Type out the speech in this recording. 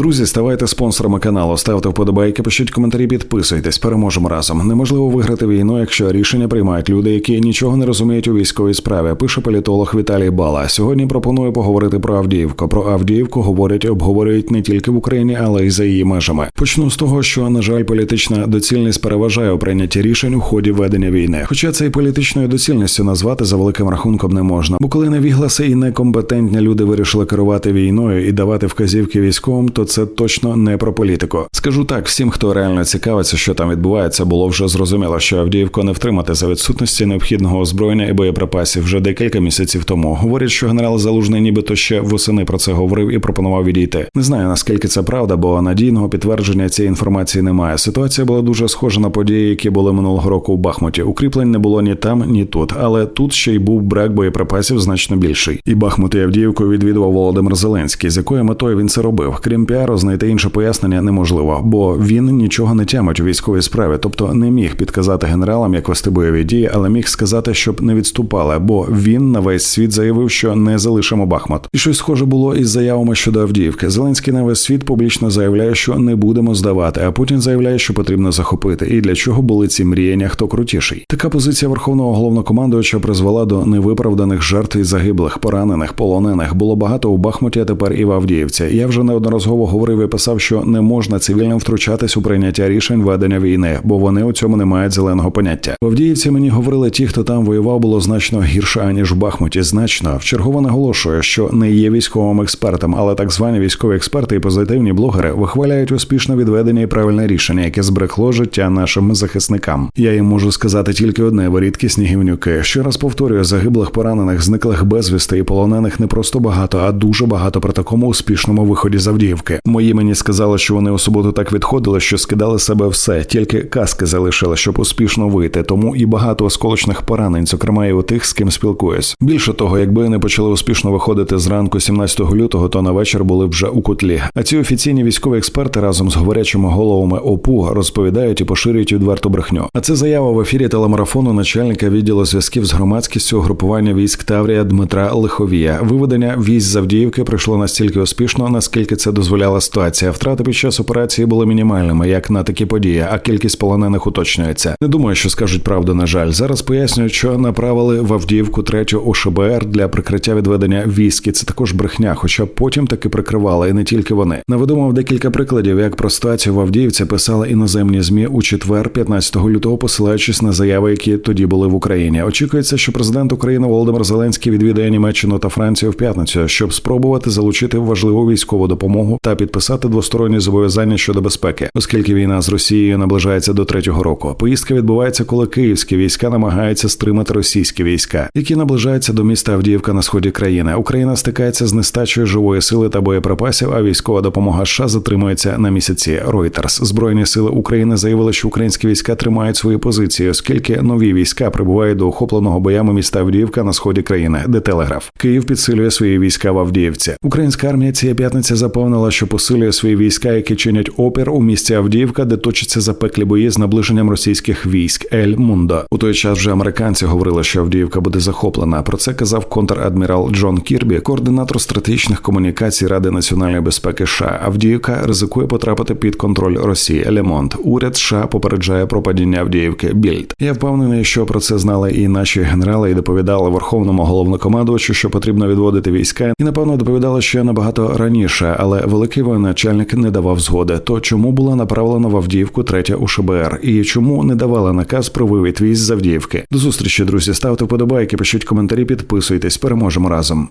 Друзі, ставайте спонсорами каналу, ставте вподобайки, пишіть коментарі, підписуйтесь. Переможемо разом. Неможливо виграти війну, якщо рішення приймають люди, які нічого не розуміють у військовій справі. Пише політолог Віталій Бала. Сьогодні пропоную поговорити про Авдіївку. Про Авдіївку говорять, обговорюють не тільки в Україні, але й за її межами. Почну з того, що на жаль, політична доцільність переважає у прийнятті рішень у ході ведення війни. Хоча це і політичною доцільністю назвати за великим рахунком не можна. Бо коли невігласи і некомпетентні люди вирішили керувати війною і давати вказівки військовим, то це точно не про політику. Скажу так, всім, хто реально цікавиться, що там відбувається, було вже зрозуміло, що Авдіївку не втримати за відсутності необхідного озброєння і боєприпасів вже декілька місяців тому. Говорять, що генерал Залужний нібито ще восени про це говорив і пропонував відійти. Не знаю наскільки це правда, бо надійного підтвердження цієї інформації немає. Ситуація була дуже схожа на події, які були минулого року у Бахмуті. Укріплень не було ні там, ні тут. Але тут ще й був брак боєприпасів значно більший. І Бахмут і Авдіївку відвідував Володимир Зеленський. З якою метою він це робив? Крім піару, знайти інше пояснення неможливо, бо він нічого не тямить у військовій справі, тобто не міг підказати генералам, як вести бойові дії, але міг сказати, щоб не відступали, бо він на весь світ заявив, що не залишимо Бахмут. І щось схоже було із заявами щодо Авдіївки. Зеленський на весь світ публічно заявляє, що не будемо здавати, а Путін заявляє, що потрібно захопити. І для чого були ці мріяння, хто крутіший? Така позиція верховного головнокомандувача призвела до невиправданих жертв і загиблих, поранених, полонених. Було багато у Бахмуті, а тепер і в Авдіївці. Я вже неодноразово говорив і писав, що не можна цивільним втручатись у прийняття рішень ведення війни, бо вони у цьому не мають зеленого поняття. В Авдіївці мені говорили, ті, хто там воював, було значно гірше аніж в Бахмуті. Значно вчергово наголошую, що не є військовим експертом, але так звані військові експерти і позитивні блогери вихваляють успішне відведення і правильне рішення, яке зберегло життя нашим захисникам. Я їм можу сказати тільки одне: ви рідкісні гівнюки. Ще раз повторюю, загиблих, поранених, зниклих безвісти і полонених не просто багато, а дуже багато при такому успішному виході з Авдіївки. Мої мені сказали, що вони у суботу так відходили, що скидали себе все, тільки каски залишили, щоб успішно вийти. Тому і багато осколочних поранень, зокрема і у тих, з ким спілкуюсь. Більше того, якби не почали успішно виходити зранку 17 лютого, то на вечір були вже у кутлі. А ці офіційні військові експерти разом з говорячими головами ОПУ розповідають і поширюють відверту брехню. А це заява в ефірі телемарафону начальника відділу зв'язків з громадськістю угрупування військ Таврія Дмитра Лиховія. Виведення військ з Авдіївки пройшло настільки успішно, наскільки це дозволяла ситуація. Втрати під час операції були мінімальними, як на такі події, а кількість полонених уточнюється. Не думаю, що скажуть правду. На жаль, зараз пояснюють, що направили в Авдіївку третю ОШБР для прикриття відведення військ. І Це також брехня, хоча потім таки прикривали, і не тільки вони. Наведу вам декілька прикладів, як про ситуацію в Авдіївці писали іноземні змі у четвер, 15 лютого, посилаючись на заяви, які тоді були в Україні. Очікується, що президент України Володимир Зеленський відвідає Німеччину та Францію в п'ятницю, щоб спробувати залучити важливу військову допомогу та підписати двосторонні зобов'язання щодо безпеки, оскільки війна з Росією наближається до третього року. Поїздка відбувається, коли київські війська намагаються стримати російські війська, які наближаються до міста Авдіївка на сході країни. Україна стикається з нестачею живої сили та боєприпасів. А військова допомога США затримується на місяці. Reuters. збройні сили України заявили, що українські війська тримають свої позиції, оскільки нові війська прибувають до охопленого боями міста Авдіївка на сході країни, де телеграф Київ підсилює свої війська в Авдіївці. Українська армія цієї п'ятниці запевнила, що посилює свої війська, які чинять опір у місті Авдіївка, де точаться запеклі бої з наближенням російських військ Ель Мундо. У той час вже американці говорили, що Авдіївка буде захоплена. Про це казав контр-адмірал Джон Кірбі, координатор стратегічних комунікацій Ради національної безпеки. США. Авдіївка ризикує потрапити під контроль Росії. Лемонт. Уряд США попереджає про падіння Авдіївки. Більд. Я впевнений, що про це знали і наші генерали, і доповідали верховному головнокомандувачу, що потрібно відводити війська, і напевно доповідали ще набагато раніше, але великий воєначальник не давав згоди. То чому була направлена в Авдіївку третя УШБР? І чому не давала наказ про вивід військ з Авдіївки? До зустрічі, друзі. Ставте вподобайки, пишіть коментарі, підписуйтесь. Переможемо разом.